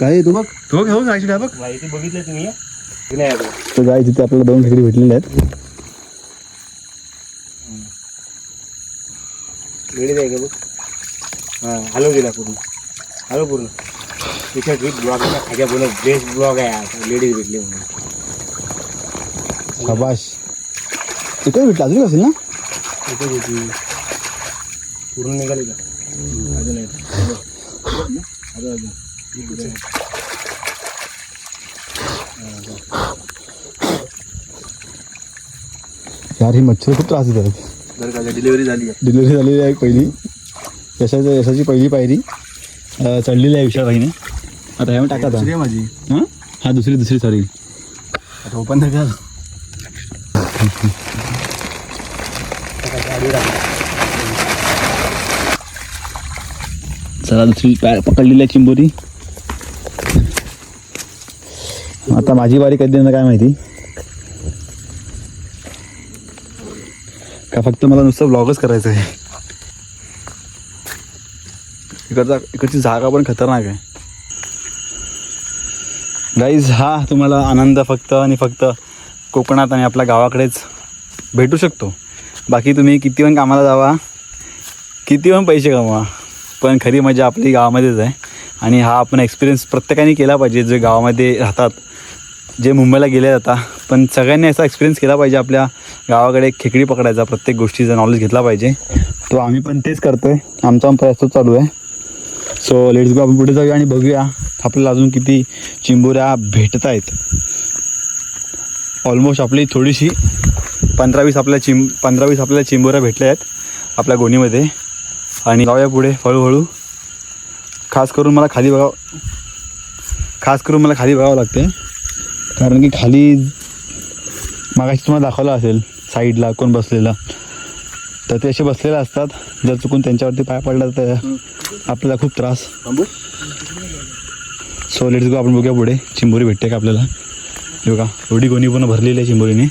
काय आहे तू बघ? तो घेऊ ऍक्च्युली बघ माहिती बघितलं तुम्ही. की नाही अजून? तर गाय तिथे आपल्याला दोन खेकडी भेटलेले आहेत. लेडीज आहे का बघ. हां हॅलो गेला पूर्ण. हॅलो पूर्ण. ट्रिप ब्लॉग बेस्ट ब्लॉग आहे हा. लेडीज भेटले म्हणून. खबाश तिकडे भेटलं अजून असेल ना? तिथे होती पूर्ण निघाली का? अजून आहे अजून अजून. यार ही मच्छर खूप त्रास देतात. बरं का डिलिव्हरी झाली आहे. डिलिव्हरी झालेली आहे पहिली. यशाचं यशाची पहिली पायरी. चढलेली आहे विशाखाईने आता ह्यामध्ये टाका दुसरी आहे माझी. हां? हा दुसरी दुसरी सॉरी आता ओपन कर चला दुसरी पकडलेली आहे चिंबोरी. आता माझी बारी कधी देणार काय माहिती? का फक्त मला नुसतं ब्लॉगच करायचं आहे इकडचा इकडची जागा पण खतरनाक आहे. गाईज हा तुम्हाला आनंद फक्त आणि फक्त कोकणात आणि आपल्या गावाकडेच भेटू शकतो. बाकी तुम्ही किती पण कामाला जावा किती पण पैसे कमवा पण खरी मजा आपली गावामध्येच आहे. आणि हा आपण एक्सपिरियन्स प्रत्येकाने केला पाहिजे जे गावामध्ये राहतात. जे मुंबईला गेले आता पण सगळ्यांनी असा एक्सपिरियन्स केला पाहिजे आपल्या गावाकडे खेकडी पकडायचा प्रत्येक गोष्टीचा नॉलेज घेतला पाहिजे. तो आम्ही पण तेच करतो आहे आमचा पण प्रयास चालू आहे. सो लेट्स गो आपण पुढे जाऊया आणि बघूया आपल्याला अजून किती चिंबुऱ्या भेटत आहेत ऑलमोस्ट आपली थोडीशी पंधरावीस आपल्या चिं पंधरावीस आपल्याला चिंबुऱ्या भेटल्या आहेत आपल्या गोणीमध्ये. आणि जाऊया पुढे हळूहळू. खास करून मला खाली बघावं खास करून मला खाली बघावं लागते कारण की खाली मागाशी तुम्हाला दाखवलं असेल साईडला कोण बसलेला. तर ते असे बसलेले असतात. जर चुकून त्यांच्यावरती पाय पडला तर आपल्याला खूप त्रास. सो लेट्स गो आपण बघूया पुढे. चिंबोरी भेटते का आपल्याला? हे बघा एवढी गोणी पूर्ण भरलेली आहे चिंबोरीने.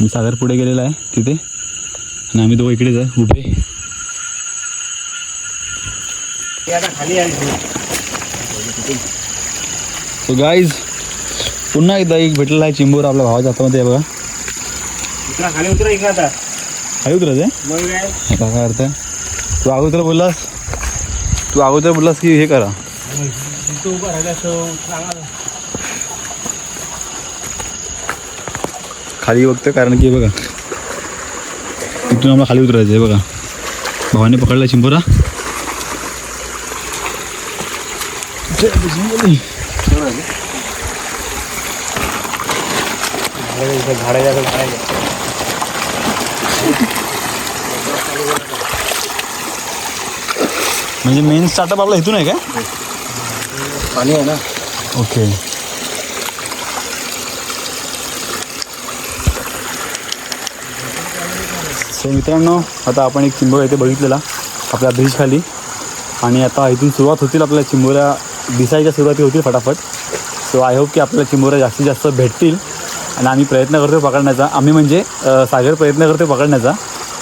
आणि सागर पुढे गेलेला आहे तिथे. आणि आम्ही दोघं इकडेच आहे उभे. ते आता खाली गाईज पुन्हा एकदा एक भेटलेला आहे चिंबोर आपल्या भावाच्या हातामध्ये आहे बघा. खाली उतरा इकडं आता. आहे उतरत आहे? काय? अर्थ आहे? तू अगोदर बोललास तू अगोदर बोललास की हे करा. खाली बघतोय कारण की बघा इथून आम्हाला खाली उतरायचं आहे बघा. भावाने पकडला चिंबोरा. झाडाच्या म्हणजे मेन स्टार्टअप आपला इथून आहे काय पाणी आहे ना. ओके सो मित्रांनो आता आपण एक चिंबोरा इथे बघितलेला आपल्या ब्रिज खाली. आणि आता इथून सुरुवात होतील आपल्या चिंबोऱ्या दिसायच्या सुरुवाती होतील फटाफट. सो आय होप की आपल्याला चिंबोऱ्या जास्तीत जास्त भेटतील आणि आम्ही प्रयत्न करतो पकडण्याचा. आम्ही म्हणजे सागर प्रयत्न करतो पकडण्याचा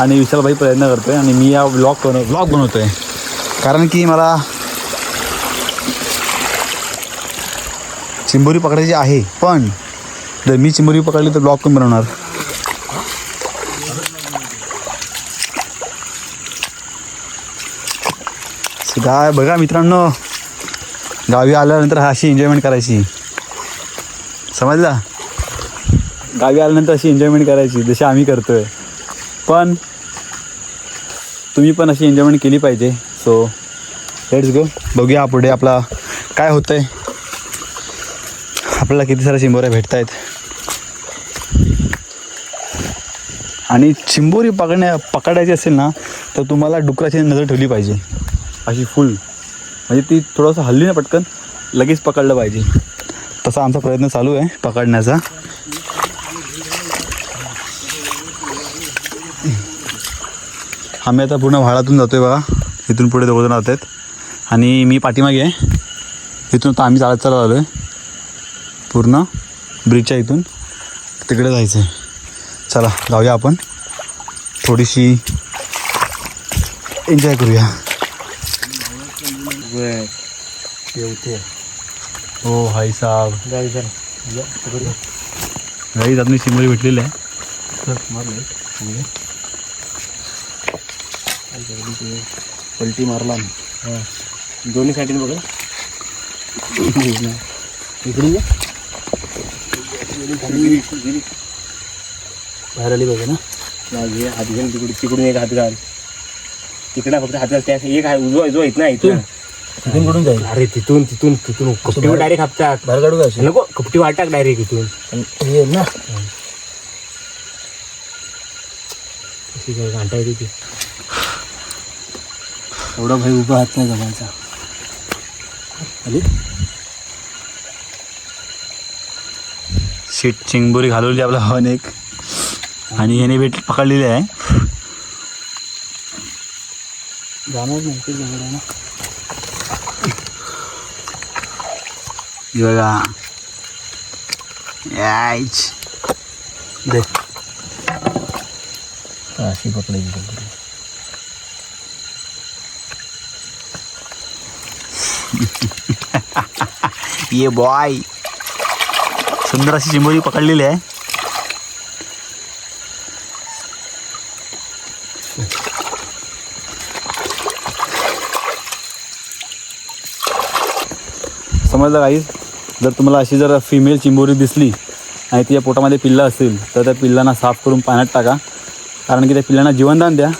आणि विशालभाई प्रयत्न करतो आहे आणि मी या ब्लॉग बनव ब्लॉग बनवतो आहे कारण की मला चिंबोरी पकडायची आहे पण जर मी चिंबोरी पकडली तर ब्लॉग कोण बनवणार? So काय बघा मित्रांनो. गावी आल्यानंतर हा अशी एन्जॉयमेंट करायची. समजला? गावी आल्यानंतर अशी एन्जॉयमेंट करायची जशी आम्ही करतोय. पण तुम्ही पण अशी एन्जॉयमेंट केली पाहिजे. सो लेट्स गो बघूया पुढे आपला काय होतंय. आपल्याला किती साऱ्या शिंबोऱ्या भेटत आहेत आणि चिंबोरी पकडण्या पकडायची असेल ना तर तुम्हाला डुकराची नजर ठेवली पाहिजे. अशी फुल म्हणजे ती थोडंसं हल्ली ना पटकन लगेच पकडलं पाहिजे. तसा आमचा प्रयत्न चालू आहे पकडण्याचा. आम्ही आता पूर्ण व्हाळातून जातोय बघा. इथून पुढे दोघं जण आहेत आणि मी पाठीमागे आहे. इथून आता आम्ही चालत चालत आलो आहे पूर्ण ब्रिजच्या इथून. तिकडे जायचं आहे चला जाऊया आपण. थोडीशी एन्जॉय करूया. हो हाय साहेब। गाईज आपली भेटलेली आहे पलटी मारला दोन्ही बघा इकडून बाहेर आली पाहिजे ना? हात घेऊन तिकडून तिकडून एक हात घाल तिकडे फक्त हात घाल त्या एक हात उजवा उजवा नाही इथून इथून कुठून जाईल? अरे तिथून तिथून तिथून. कपटी डायरेक्ट हापतात. बाहेर काढू का? नको कपटी वाटाक डायरेक्ट इथून. पण हे ना. कशी काय घंटा येते ती एवढा भाई उभा हात नाही जमायचा. आली? शीट चिंगबोरी घालवली आपला हवन एक. आणि ह्याने भेट पकडलेली आहे. जाणार नाही ते आहे ना. यायच दे अशी पकडायची ये बॉय सुंदर अशी चिंबोरी पकडलेली आहे समजलं काही जर तुम्हाला अशी जर फिमेल चिंबोरी दिसली आणि तिच्या पोटामध्ये पिल्लं असेल तर त्या पिल्लांना साफ करून पाण्यात टाका. कारण की त्या पिल्लांना जीवनदान द्या.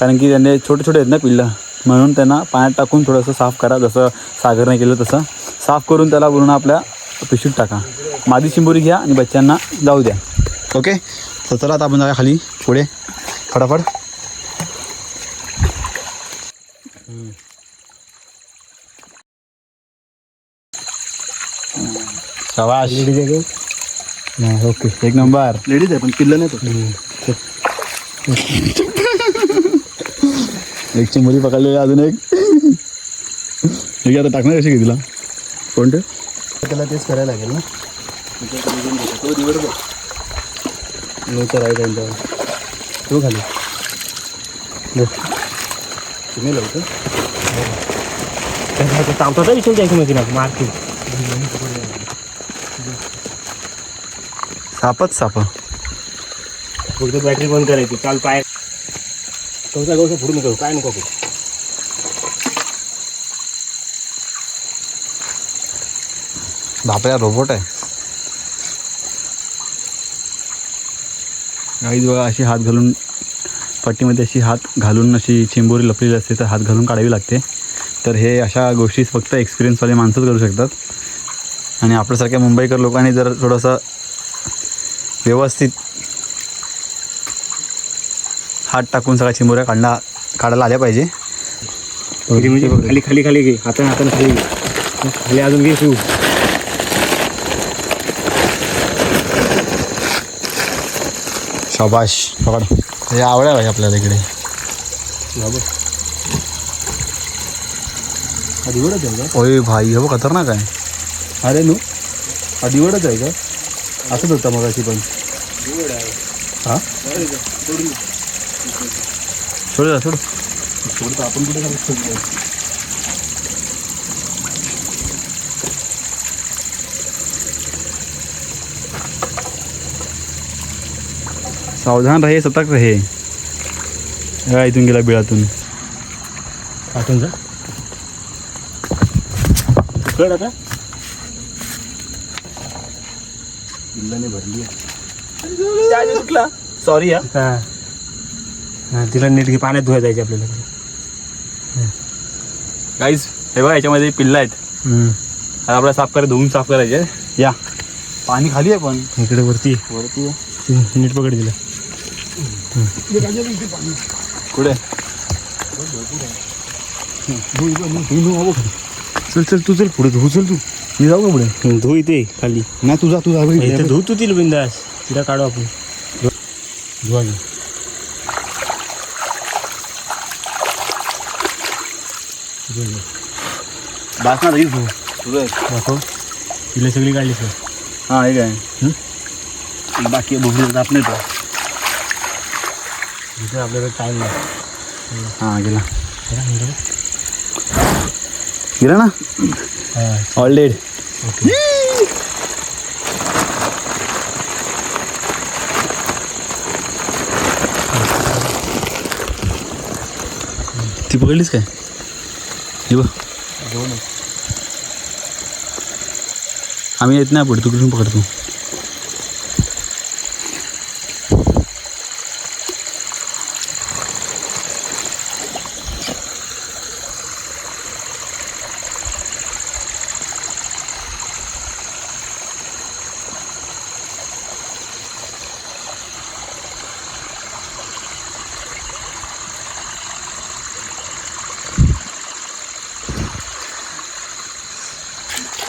कारण की त्यांना छोटे छोटे आहेत ना पिल्लं. म्हणून त्यांना पाण्यात टाकून थोडंसं साफ करा. जसं सागरने केलं तसं. साफ करून त्याला पूर्ण आपल्या पिशवीत टाका. मादी चिंबोरी घ्या आणि बच्चांना जाऊ द्या. ओके? तर चला आता आपण जाऊया खाली पुढे. फटाफट. शाबाश ओके एक नंबर लेडीज आहे पण पिल्लं नाही तो एक चिंबोरी पकडलेली आहे अजून एक हे आता टाकणार कशी तिला कोणते त्याला तेच करायला लागेल ना तो दिवड बघ त्यांच्यावर तो खाली. तुम्ही लवकर चावता विचार जायचं माहिती ना मारतील सापच साप. फक्त बॅटरी बंद करायची. चाल पाय. कवसा कवसा फोडू नको काय नको करू. बापऱ्या रोबोट आहे. गाईज बघा अशी हात घालून पट्टीमध्ये अशी हात घालून अशी चिंबोरी लपलेली असते तर हात घालून काढावी लागते. तर हे अशा गोष्टी फक्त एक्सपिरियन्सवाले माणसंच करू शकतात. आणि आपल्यासारख्या मुंबईकर लोकांनी जर थोडंसं व्यवस्थित हात टाकून सगळ्या चिंबोऱ्या काढला काढायला आल्या पाहिजे. म्हणजे खाली खाली खाली घे. हाताने हाताने खाली घे. खाली अजून घे शिव शाबाश. पकड. हे आवडा पाहिजे आपल्याला इकडे. का? ओय भाई हो खतरनाक आहे. अरे नो. दिवडच आहे का? असंच होता मग अशी पण. हां? सोड जा, सोड आपण कुठे सावधान रहे सतर्क रहे. या इथून गेला बिळातून. पाठवून जा. कळ आता पिल्लाने भरली आहे. सॉरी या हा. हा, तिला नीट घे पाण्यात धुवायला जायचे आपल्याला. गाईज हे बघा याच्यामध्ये पिल्लं आहेत. आता आपल्याला साफ करायचं धुवून साफ करायचे. या. पाणी खाली आहे पण. इकडे वरती. वरती नीट पकड दिला कुठे? चल चल तू चल पुढे धुऊ चल तू. मी जाऊ का पुढे? धु इथे खाली. नाही तुझा तुझा इथे धुऊ तू तिला बिंदास. तिला काढू आपण. धुवा घे बास ना जाईल तुझं दाखव. तिला सगळी काढली सर. हाँ हे काय? बाकी भोगली आपण येतो इथे आपल्याकडे टाईम नाही. हाँ गेला. गेला ना? ऑल डेड ती पकडलीस काय? हे बघ. आम्ही येत नाही पुढे तू कुठून पकडतो?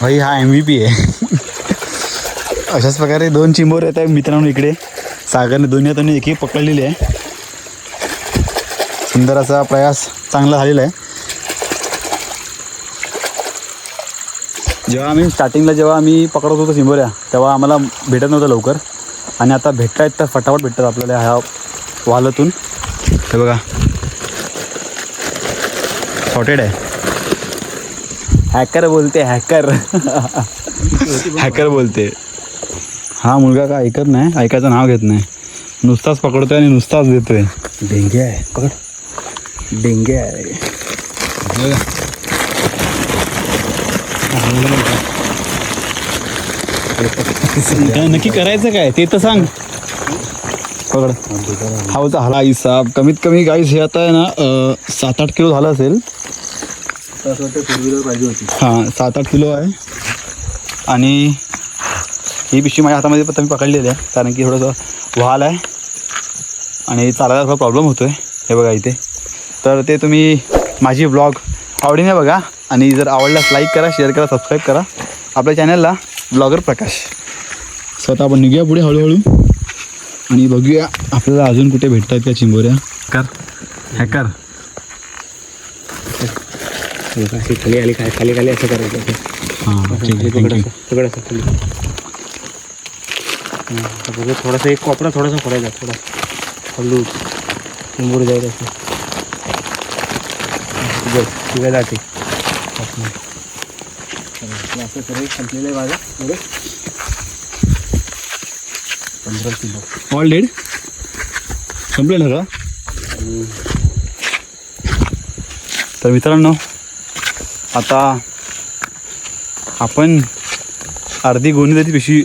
भाई हा एम व्ही पी आहे. अशाच प्रकारे दोन चिंबोर येत आहे मित्रांनो इकडे. सागरने दोन्ही हातांनी एक पकडलेली आहे. सुंदर असा प्रयास चांगला झालेला आहे. जेव्हा आम्ही स्टार्टिंगला जेव्हा आम्ही पकडत होतो चिंबोऱ्या तेव्हा आम्हाला भेटत नव्हतं लवकर. आणि आता भेटत आहेत तर फटाफट भेटतात आपल्याला ह्या वालातून. हे बघा. सॉटेड आहे. हॅकर बोलते हॅकर हॅकर बोलते. हा मुलगा का ऐकत नाही? ऐकायचं नाव घेत नाही. नुसताच पकडतोय आणि नुसताच देतोय. डेंगे आहे. पकड. डेंगे आहे. काय नक्की करायचं काय? ते तर सांग. पकड. हा होता हला हिसाब कमीत कमी गाईस हे आता आहे ना सात आठ किलो झालं असेल. असं वाटतं फोर व्हीलर पाहिजे होती. हां सात आठ किलो आहे. आणि ही पिशवी माझ्या हातामध्ये पण मी पकडलेली आहे कारण की थोडंसं व्हाल आहे. आणि चालायला थोडा प्रॉब्लेम होतो आहे हे बघा इथे. तर ते तुम्ही माझी ब्लॉग आवडीने बघा. आणि जर आवडल्यास लाईक करा शेअर करा सबस्क्राईब करा. आपल्या चॅनलला ब्लॉगर प्रकाश. स्वतः आपण निघूया पुढे हळूहळू. आणि बघूया आपल्याला अजून कुठे भेटतात त्या चिंबोऱ्या. हॅकर हॅकर अशी खाली आली काय खाली खाली असं करायचं. हां खाली थँक्यू असं खाली. बघू थोडासा एक कोपरा थोडासा फोडायचा थोडा. हल्लू चिंबूर जाईल असं. बस जाते. असं संपलेलं आहे माझं. एवढं पंधरा किलो. ऑल डेड संपलेलं का? तर मित्रांनो आता आपण अर्धी गोणी तरी पिशवी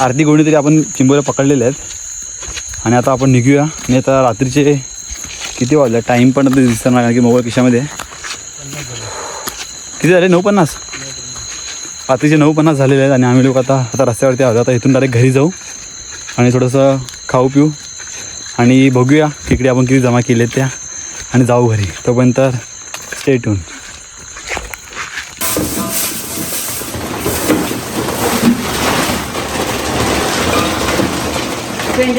अर्धी गोणी तरी आपण चिंबोऱ्या पकडलेल्या आहेत. आणि आता आपण निघूया. आणि आता रात्रीचे किती वाजले? टाईम पण आता दिसणार नाही कारण की मोबाईल खिशामध्ये किती झाले? नऊ पन्नास रात्रीचे नऊ पन्नास झालेले आहेत आणि आम्ही लोक आता आता रस्त्यावरती आहोत. आता इथून डायरेक्ट घरी जाऊ आणि थोडंसं खाऊ पिऊ. आणि बघूया तिकडे आपण किती जमा केले त्या. आणि जाऊ घरी. तोपर्यंत स्टे टून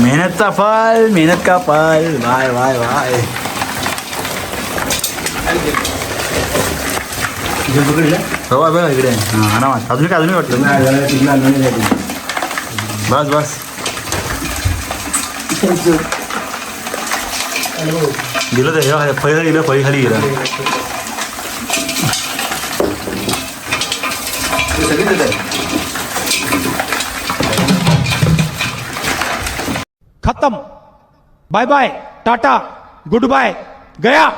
मेहनतचा फल मेहनत का फल वाय वाय वाय हो बघा इकडे हां आरामात अजून काय अजून वाटतं बस बस गेलं तर हे फळी गेलं फळी खाली गेलं खत्म. Bye bye tata goodbye गया